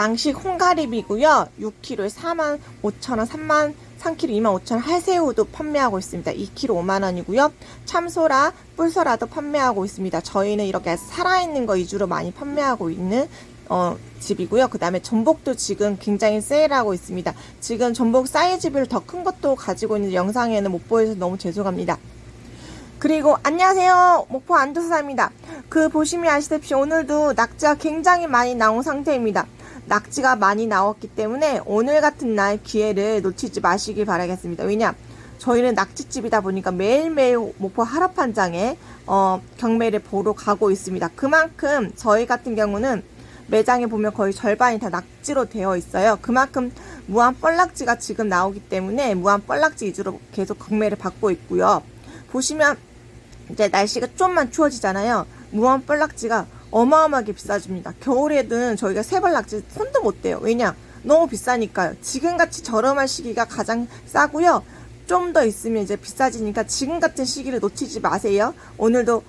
양식 홍가리비고요. 6kg에 4만 5천원, 3만 3kg 2만 5천원 할새우도 판매하고 있습니다. 2kg 5만 원이고요. 참소라, 뿔소라도 판매하고 있습니다. 저희는 이렇게 살아있는 거 위주로 많이 판매하고 있는 어, 집이고요. 그 다음에 전복도 지금 굉장히 세일하고 있습니다. 지금 전복 사이즈별 더 큰 것도 가지고 있는데 영상에는 못 보여서 너무 죄송합니다. 그리고 안녕하세요. 목포 안도사입니다. 그 보시면 아시다시피 오늘도 낙지가 굉장히 많이 나온 상태입니다. 낙지가 많이 나왔기 때문에 오늘 같은 날 기회를 놓치지 마시길 바라겠습니다. 왜냐? 저희는 낙지집이다 보니까 매일매일 목포 하라판장에 어, 경매를 보러 가고 있습니다. 그만큼 저희 같은 경우는 매장에 보면 거의 절반이 다 낙지로 되어 있어요. 그만큼 무한 뻘낙지가 지금 나오기 때문에 무한 뻘낙지 위주로 계속 경매를 받고 있고요. 보시면 이제 날씨가 좀만 추워지잖아요. 무한 뻘낙지가 어마어마하게 비싸집니다. 겨울에는 저희가 세벌낙지 손도 못 대요. 왜냐? 너무 비싸니까요. 지금같이 저렴한 시기가 가장 싸고요. 좀 더 있으면 이제 비싸지니까 지금 같은 시기를 놓치지 마세요. 오늘도